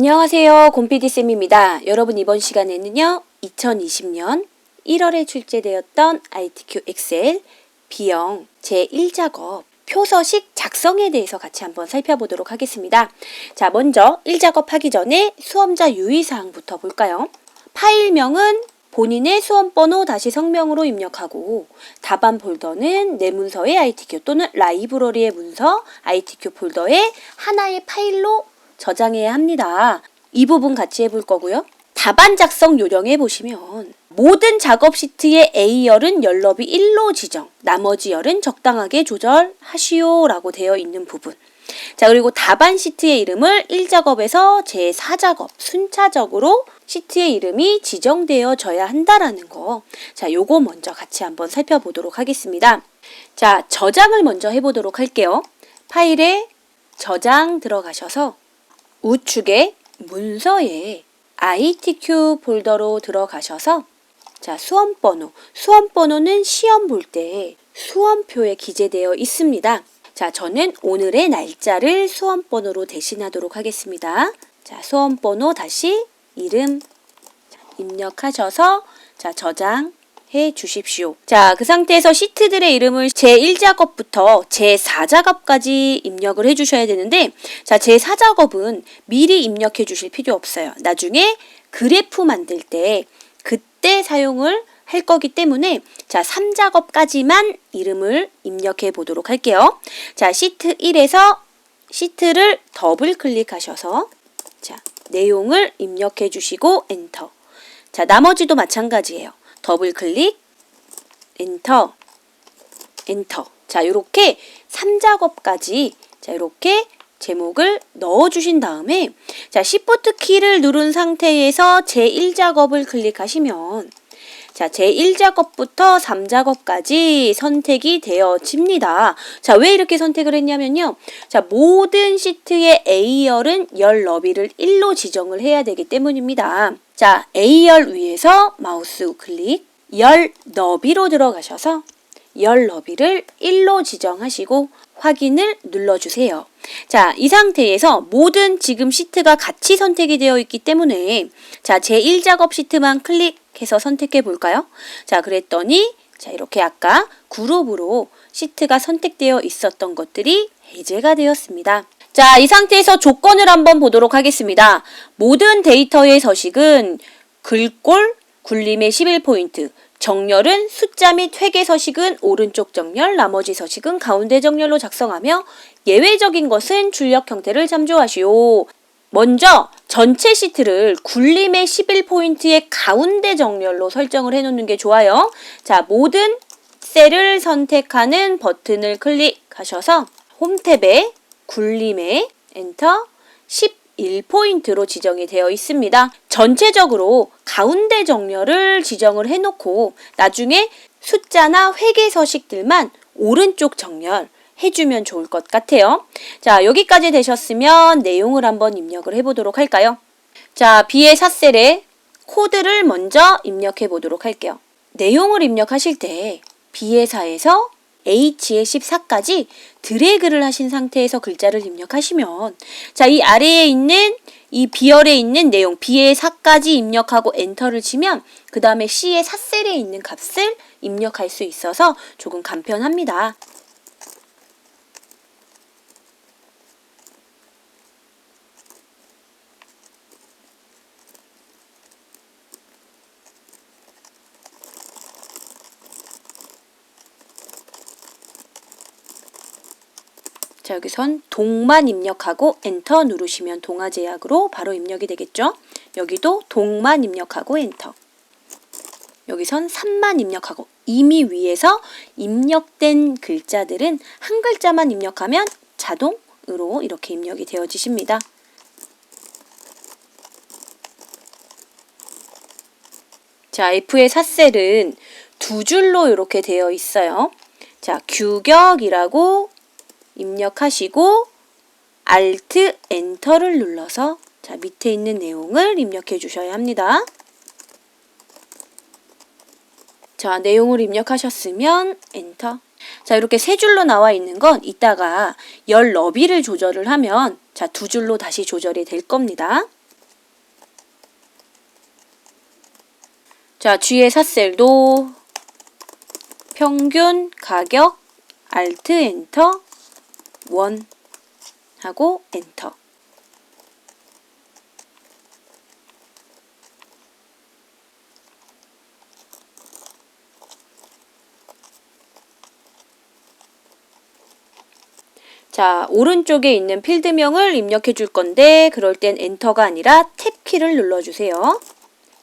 안녕하세요. 곰피디쌤입니다. 여러분 이번 시간에는요. 2020년 1월에 출제되었던 ITQ 엑셀 B형 제1작업 표서식 작성에 대해서 같이 한번 살펴보도록 하겠습니다. 자, 먼저 1작업 하기 전에 수험자 유의사항부터 볼까요? 파일명은 본인의 수험번호 다시 성명으로 입력하고 답안 폴더는 내 문서의 ITQ 또는 라이브러리의 문서 ITQ 폴더에 하나의 파일로 저장해야 합니다. 이 부분 같이 해볼 거고요. 답안 작성 요령에 보시면 모든 작업 시트의 A열은 열너비 1로 지정, 나머지 열은 적당하게 조절하시오 라고 되어 있는 부분. 자, 그리고 답안 시트의 이름을 1작업에서 제4작업 순차적으로 시트의 이름이 지정되어져야 한다라는 거. 자, 요거 먼저 같이 한번 살펴보도록 하겠습니다. 자, 저장을 먼저 해보도록 할게요. 파일에 저장 들어가셔서 우측에 문서에 ITQ 폴더로 들어가셔서 자, 수험번호. 수험번호는 시험 볼 때 수험표에 기재되어 있습니다. 자, 저는 오늘의 날짜를 수험번호로 대신하도록 하겠습니다. 자, 수험번호 다시 이름 자, 입력하셔서 자, 저장 해 주십시오. 자, 그 상태에서 시트들의 이름을 제1작업부터 제4작업까지 입력을 해 주셔야 되는데, 자, 제4작업은 미리 입력해 주실 필요 없어요. 나중에 그래프 만들 때, 그때 사용을 할 거기 때문에, 자, 3작업까지만 이름을 입력해 보도록 할게요. 자, 시트 1에서 시트를 더블 클릭하셔서, 자, 내용을 입력해 주시고, 엔터. 자, 나머지도 마찬가지예요. 더블 클릭, 엔터, 엔터. 자, 요렇게 3작업까지 자, 요렇게 제목을 넣어 주신 다음에 자, 시프트 키를 누른 상태에서 제1작업을 클릭하시면 자, 제 1작업부터 3작업까지 선택이 되어집니다. 자, 왜 이렇게 선택을 했냐면요. 자, 모든 시트의 A열은 열 너비를 1로 지정을 해야 되기 때문입니다. 자, A열 위에서 마우스 클릭, 열 너비로 들어가셔서 열 너비를 1로 지정하시고 확인을 눌러주세요. 자, 이 상태에서 모든 지금 시트가 같이 선택이 되어 있기 때문에 자, 제1작업 시트만 클릭해서 선택해 볼까요? 자, 그랬더니 자, 이렇게 아까 그룹으로 시트가 선택되어 있었던 것들이 해제가 되었습니다. 자, 이 상태에서 조건을 한번 보도록 하겠습니다. 모든 데이터의 서식은 글꼴, 굴림의 11포인트, 정렬은 숫자 및 회계 서식은 오른쪽 정렬, 나머지 서식은 가운데 정렬로 작성하며 예외적인 것은 출력 형태를 참조하시오. 먼저 전체 시트를 굴림의 11포인트의 가운데 정렬로 설정을 해놓는 게 좋아요. 자, 모든 셀을 선택하는 버튼을 클릭하셔서 홈 탭에 굴림에 엔터 11포인트로 지정이 되어 있습니다. 전체적으로 가운데 정렬을 지정을 해놓고 나중에 숫자나 회계 서식들만 오른쪽 정렬 해주면 좋을 것 같아요. 자, 여기까지 되셨으면 내용을 한번 입력을 해보도록 할까요? 자, B의 삿셀에 코드를 먼저 입력해 보도록 할게요. 내용을 입력하실 때 B의 4에서 H의 14까지 드래그를 하신 상태에서 글자를 입력하시면 자, 이 아래에 있는 이 B열에 있는 내용 B의 4까지 입력하고 엔터를 치면 그 다음에 C의 4셀에 있는 값을 입력할 수 있어서 조금 간편합니다. 자, 여기선 동만 입력하고 엔터 누르시면 동화 제약으로 바로 입력이 되겠죠? 여기도 동만 입력하고 엔터. 여기선 3만 입력하고 이미 위에서 입력된 글자들은 한 글자만 입력하면 자동으로 이렇게 입력이 되어지십니다. 자, F의 삿셀은 두 줄로 이렇게 되어 있어요. 자, 규격이라고 입력하시고 Alt Enter를 눌러서 자, 밑에 있는 내용을 입력해 주셔야 합니다. 자, 내용을 입력하셨으면 엔터. 자, 이렇게 세 줄로 나와 있는 건 이따가 열 너비를 조절을 하면 자, 두 줄로 다시 조절이 될 겁니다. 자, 뒤에 사셀도 평균 가격 알트 엔터 1 하고 엔터. 자, 오른쪽에 있는 필드명을 입력해 줄 건데 그럴 땐 엔터가 아니라 탭키를 눌러 주세요.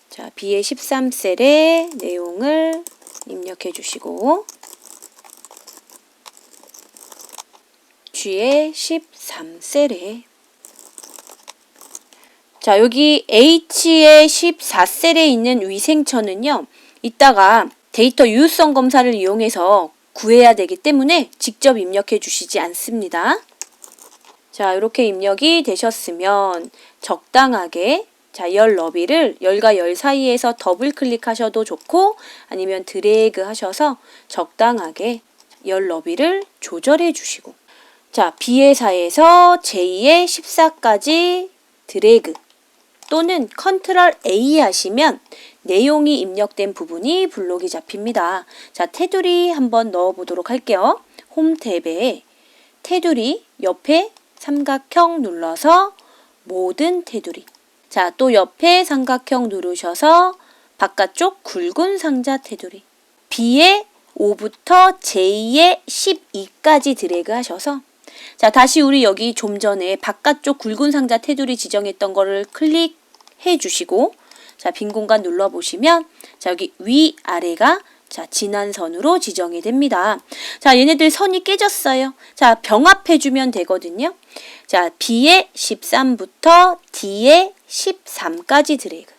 자, B의 13셀의 내용을 입력해 주시고 G의 13셀에 자, 여기 H의 14셀에 있는 위생처는요. 이따가 데이터 유효성 검사를 이용해서 구해야 되기 때문에 직접 입력해 주시지 않습니다. 자, 이렇게 입력이 되셨으면 적당하게 자, 열 너비를 열과 열 사이에서 더블 클릭하셔도 좋고 아니면 드래그 하셔서 적당하게 열 너비를 조절해 주시고 자, B의 4에서 J의 14까지 드래그 또는 컨트롤 A 하시면 내용이 입력된 부분이 블록이 잡힙니다. 자, 테두리 한번 넣어 보도록 할게요. 홈 탭에 테두리 옆에 삼각형 눌러서 모든 테두리. 자, 또 옆에 삼각형 누르셔서 바깥쪽 굵은 상자 테두리. B의 5부터 J의 12까지 드래그 하셔서 자, 다시 우리 여기 좀 전에 바깥쪽 굵은 상자 테두리 지정했던 거를 클릭해 주시고 자, 빈 공간 눌러 보시면 자, 여기 위 아래가 자, 진한 선으로 지정이 됩니다. 자, 얘네들 선이 깨졌어요. 자, 병합해 주면 되거든요. 자, B의 13부터 D의 13까지 드래그.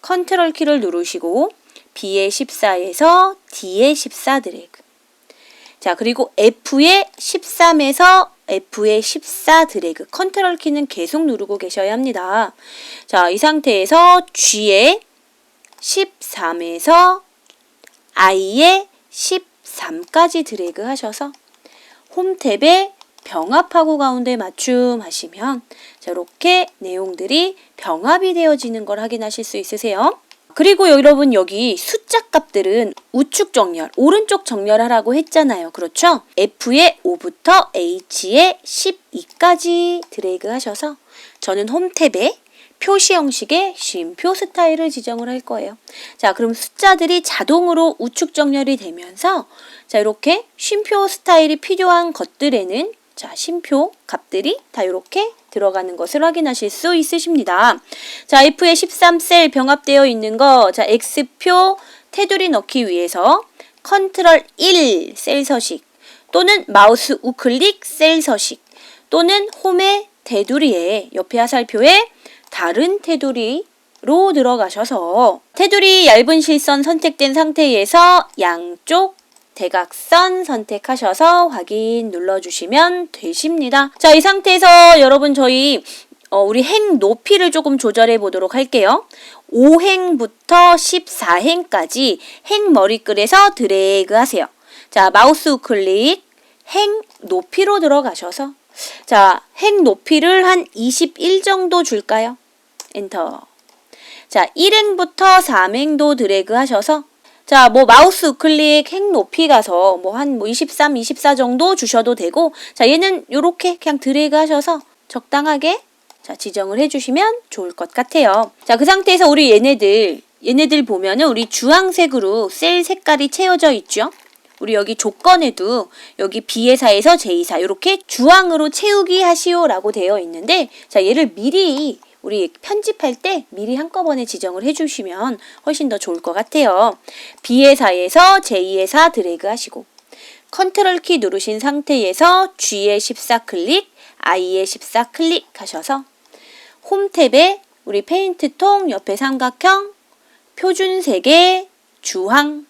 컨트롤 키를 누르시고 B의 14에서 D의 14 드래그. 자, 그리고 F의 13에서 F의 14 드래그. 컨트롤 키는 계속 누르고 계셔야 합니다. 자, 이 상태에서 G의 13에서 I의 13까지 드래그 하셔서 홈 탭에 병합하고 가운데 맞춤 하시면 자, 이렇게 내용들이 병합이 되어지는 걸 확인하실 수 있으세요. 그리고 여러분 여기 숫자 값들은 우측 정렬, 오른쪽 정렬하라고 했잖아요. 그렇죠? F의 5부터 H의 12까지 드래그 하셔서 저는 홈 탭에 표시 형식의 쉼표 스타일을 지정을 할 거예요. 자, 그럼 숫자들이 자동으로 우측 정렬이 되면서 자, 이렇게 쉼표 스타일이 필요한 것들에는 자, 쉼표 값들이 다 이렇게 들어가는 것을 확인하실 수 있으십니다. 자, F의 13셀 병합되어 있는 거, 자, X표 테두리 넣기 위해서 컨트롤 1 셀 서식 또는 마우스 우클릭 셀 서식 또는 홈의 테두리에 옆에 화살표에 다른 테두리 로 들어가셔서 테두리 얇은 실선 선택된 상태에서 양쪽 대각선 선택하셔서 확인 눌러주시면 되십니다. 자, 이 상태에서 여러분 저희 어, 우리 행 높이를 조금 조절해 보도록 할게요. 5행부터 14행까지 행 머리글에서 드래그 하세요. 자, 마우스 우클릭 행 높이로 들어가셔서 자, 행 높이를 한 21 정도 줄까요? 엔터. 자, 1행부터 3행도 드래그 하셔서 자, 뭐 마우스 우클릭 행 높이 가서 뭐 한 뭐 23, 24 정도 주셔도 되고 자, 얘는 요렇게 그냥 드래그 하셔서 적당하게 자, 지정을 해 주시면 좋을 것 같아요. 자, 그 상태에서 우리 얘네들 얘네들 보면은 우리 주황색으로 셀 색깔이 채워져 있죠. 우리 여기 조건에도 여기 B회사에서 J사 이렇게 주황으로 채우기 하시오라고 되어 있는데 자 얘를 미리 우리 편집할 때 미리 한꺼번에 지정을 해주시면 훨씬 더 좋을 것 같아요. B회사에서 J회사 드래그 하시고 컨트롤 키 누르신 상태에서 G의 14 클릭, I의 14 클릭 하셔서 홈 탭에 우리 페인트 통 옆에 삼각형 표준 색의 주황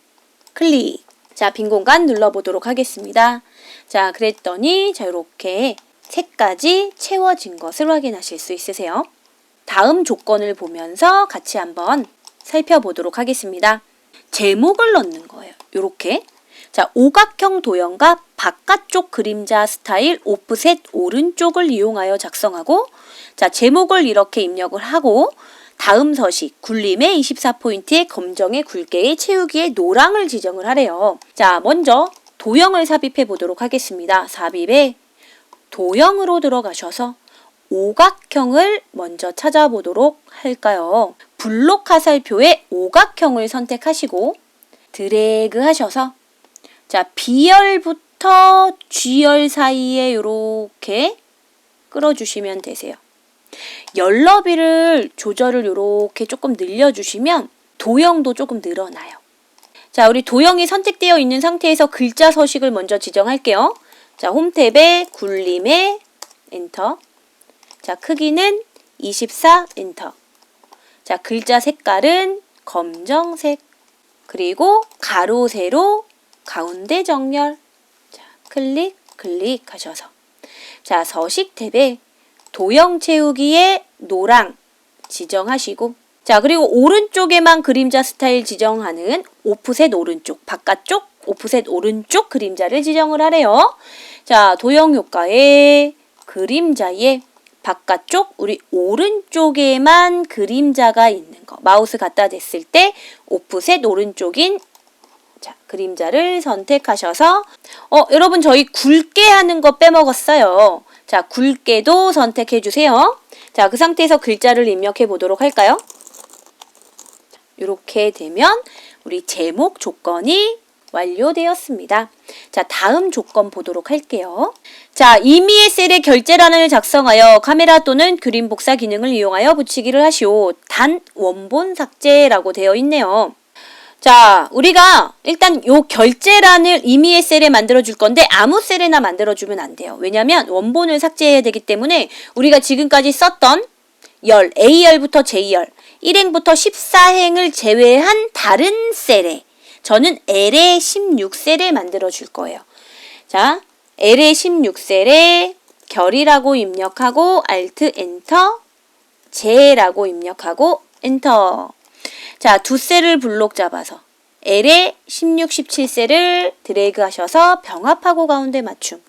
클릭. 자, 빈 공간 눌러보도록 하겠습니다. 자, 그랬더니 자, 이렇게 색까지 채워진 것을 확인하실 수 있으세요. 다음 조건을 보면서 같이 한번 살펴보도록 하겠습니다. 제목을 넣는 거예요. 이렇게. 자, 오각형 도형과 바깥쪽 그림자 스타일 오프셋 오른쪽을 이용하여 작성하고 자, 제목을 이렇게 입력을 하고 다음 서식 굴림의 24포인트의 검정의 굵게의 채우기의 노랑을 지정을 하래요. 자, 먼저 도형을 삽입해 보도록 하겠습니다. 삽입에 도형으로 들어가셔서 오각형을 먼저 찾아보도록 할까요? 블록 화살표에 오각형을 선택하시고 드래그 하셔서 자, B열부터 G열 사이에 이렇게 끌어주시면 되세요. 열 너비를 조절을 이렇게 조금 늘려주시면 도형도 조금 늘어나요. 자, 우리 도형이 선택되어 있는 상태에서 글자 서식을 먼저 지정할게요. 자, 홈탭에 굴림에 엔터. 자, 크기는 24 엔터. 자, 글자 색깔은 검정색. 그리고 가로, 세로, 가운데 정렬. 자, 클릭, 클릭하셔서. 자, 서식 탭에 도형 채우기에 노랑 지정하시고 자, 그리고 오른쪽에만 그림자 스타일 지정하는 오프셋 오른쪽, 바깥쪽 오프셋 오른쪽 그림자를 지정을 하래요. 자, 도형 효과에 그림자에 바깥쪽 우리 오른쪽에만 그림자가 있는 거. 마우스 갖다 댔을 때 오프셋 오른쪽인 자, 그림자를 선택하셔서 어, 여러분 저희 굵게 하는 거 빼먹었어요. 자, 굵게도 선택해 주세요. 자, 그 상태에서 글자를 입력해 보도록 할까요? 이렇게 되면 우리 제목 조건이 완료되었습니다. 자, 다음 조건 보도록 할게요. 자, 임의의 셀에 결제란을 작성하여 카메라 또는 그림 복사 기능을 이용하여 붙이기를 하시오. 단 원본 삭제라고 되어 있네요. 자, 우리가 일단 요 결제란을 임의의 셀에 만들어 줄 건데 아무 셀에나 만들어 주면 안 돼요. 왜냐면 원본을 삭제해야 되기 때문에 우리가 지금까지 썼던 열, A열부터 J열, 1행부터 14행을 제외한 다른 셀에 저는 L의 16셀에 만들어 줄 거예요. 자, L의 16셀에 결이라고 입력하고 Alt 엔터, 제라고 입력하고 엔터. 자, 두 셀을 블록 잡아서 L의 16, 17셀을 드래그 하셔서 병합하고 가운데 맞춤.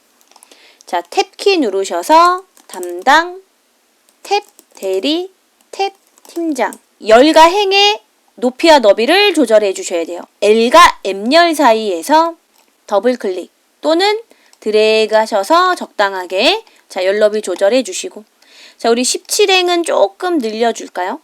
자, 탭키 누르셔서 담당, 탭, 대리, 탭, 팀장. 열과 행의 높이와 너비를 조절해 주셔야 돼요. L과 M열 사이에서 더블 클릭 또는 드래그 하셔서 적당하게 자, 열 너비 조절해 주시고 자, 우리 17행은 조금 늘려 줄까요?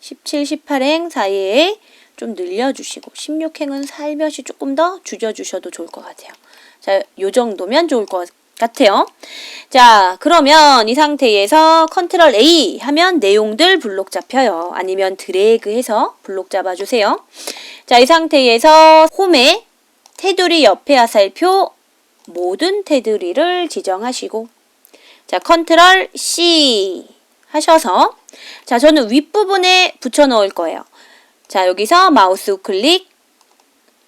17, 18행 사이에 좀 늘려 주시고 16행은 살며시 조금 더 줄여 주셔도 좋을 것 같아요. 자, 요 정도면 좋을 것 같아요. 자, 그러면 이 상태에서 컨트롤 A 하면 내용들 블록 잡혀요. 아니면 드래그 해서 블록 잡아주세요. 자, 이 상태에서 홈에 테두리 옆에 화살표 모든 테두리를 지정하시고 자, 컨트롤 C 하셔서 자, 저는 윗부분에 붙여 넣을 거예요. 자, 여기서 마우스 우클릭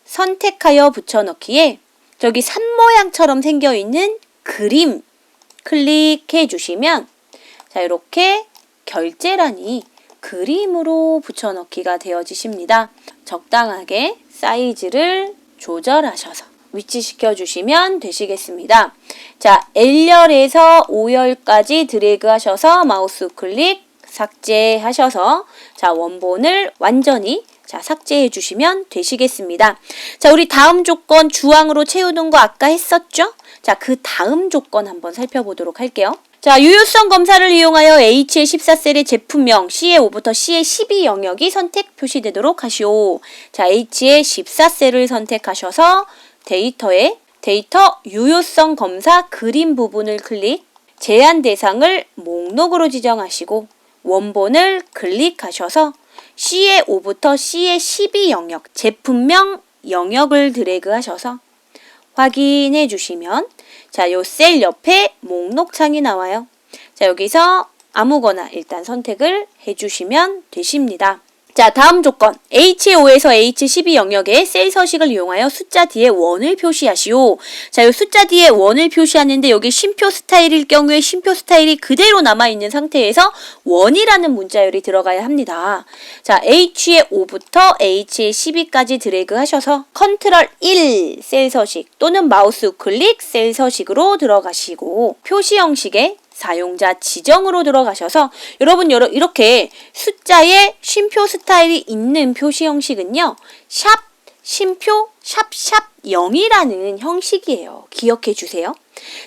선택하여 붙여 넣기에 저기 산 모양처럼 생겨 있는 그림 클릭해 주시면 자, 이렇게 결제란이 그림으로 붙여 넣기가 되어지십니다. 적당하게 사이즈를 조절하셔서 위치시켜 주시면 되시겠습니다. 자, L열에서 5열까지 드래그 하셔서 마우스 클릭 삭제하셔서 자, 원본을 완전히 자, 삭제해 주시면 되시겠습니다. 자, 우리 다음 조건 주황으로 채우는 거 아까 했었죠? 자, 그 다음 조건 한번 살펴보도록 할게요. 자, 유효성 검사를 이용하여 H의 14셀의 제품명 C의 5부터 C의 12 영역이 선택 표시되도록 하시오. 자, H의 14셀을 선택하셔서 데이터에 데이터 유효성 검사 그림 부분을 클릭, 제한 대상을 목록으로 지정하시고 원본을 클릭하셔서 C의 5부터 C의 12 영역, 제품명 영역을 드래그 하셔서 확인해 주시면 자, 요 셀 옆에 목록 창이 나와요. 자, 여기서 아무거나 일단 선택을 해 주시면 되십니다. 자, 다음 조건. H5에서 H12 영역의 셀 서식을 이용하여 숫자 뒤에 원을 표시하시오. 자, 이 숫자 뒤에 원을 표시하는데 여기 쉼표 스타일일 경우에 쉼표 스타일이 그대로 남아있는 상태에서 원이라는 문자열이 들어가야 합니다. 자, H의 5부터 H의 12까지 드래그 하셔서 컨트롤 1 셀 서식 또는 마우스 클릭 셀 서식으로 들어가시고 표시 형식의 사용자 지정으로 들어가셔서 여러분 여러 이렇게 숫자에 쉼표 스타일이 있는 표시 형식은요. 샵 쉼표 샵샵 0이라는 형식이에요. 기억해 주세요.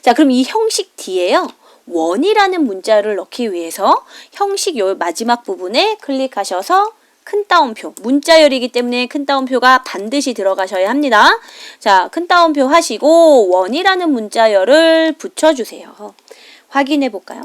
자, 그럼 이 형식 뒤에요. 원이라는 문자를 넣기 위해서 형식 요 마지막 부분에 클릭하셔서 큰 따옴표, 문자열이기 때문에 큰 따옴표가 반드시 들어가셔야 합니다. 자, 큰 따옴표 하시고 원이라는 문자열을 붙여주세요. 확인해 볼까요?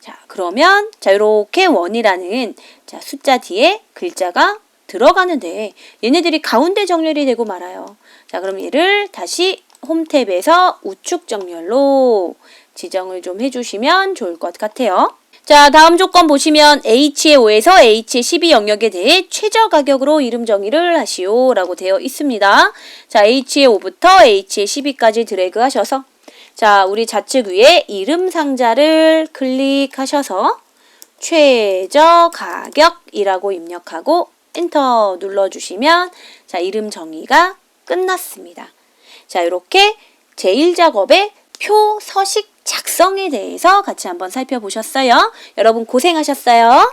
자, 그러면 자 이렇게 원이라는 자 숫자 뒤에 글자가 들어가는데 얘네들이 가운데 정렬이 되고 말아요. 자, 그럼 얘를 다시 홈탭에서 우측 정렬로 지정을 좀 해주시면 좋을 것 같아요. 자, 다음 조건 보시면 H의 5에서 H의 12 영역에 대해 최저 가격으로 이름 정의를 하시오 라고 되어 있습니다. 자, H의 5부터 H의 12까지 드래그 하셔서 자, 우리 좌측 위에 이름 상자를 클릭하셔서 최저 가격이라고 입력하고 엔터 눌러주시면 자, 이름 정의가 끝났습니다. 자, 이렇게 제1작업의 표 서식 작성에 대해서 같이 한번 살펴보셨어요. 여러분 고생하셨어요.